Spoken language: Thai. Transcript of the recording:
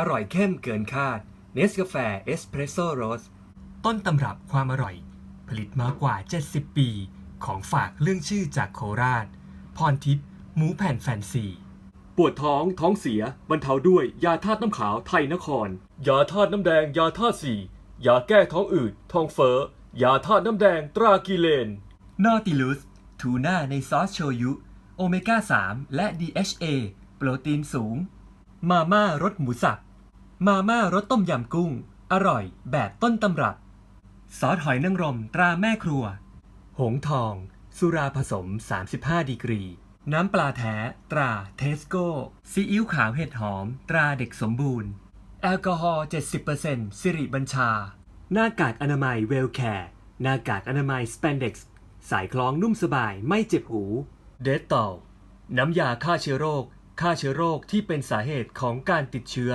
อร่อยเข้มเกินคาดเนสกาแฟเอสเพรสโซ่โรสต้นตำรับความอร่อย ผลิตมากกว่า 70 ปี ของฝากเรื่องชื่อจากโคราช พรทิพย์หมูแผ่นแฟนซีปวดท้องท้องเสียบรรเทาด้วยยาธาตุน้ำขาวไทยนคร ยาธาตุน้ำแดงยาธาตุสี่ยาแก้ท้องอืดท้องเฟ้อยาธาตุน้ำแดงตรากีเลนนอติลุสทูน่าในซอสโชยุโอเมก้า 3 และ DHA โปรตีนสูง มาม่ารสหมูสับ มาม่ารสต้มยำกุ้ง อร่อยแบบต้นตำรับ ซอสหอยนางรมตราแม่ครัว หงทอง สุราผสม 35 ดีกรี น้ำปลาแท้ ตราเทสโก้ซีอิ๊วขาวเห็ดหอม ตราเด็กสมบูรณ์ แอลกอฮอล์ 70%สิริบัญชา หน้ากากอนามัยเวลแคร์หน้ากากอนามัยสเปนเด็กซ์สายคล้องนุ่มสบายไม่เจ็บหู เดตตอลน้ำยาฆ่าเชื้อโรคฆ่าเชื้อโรคที่เป็นสาเหตุของการติดเชื้อ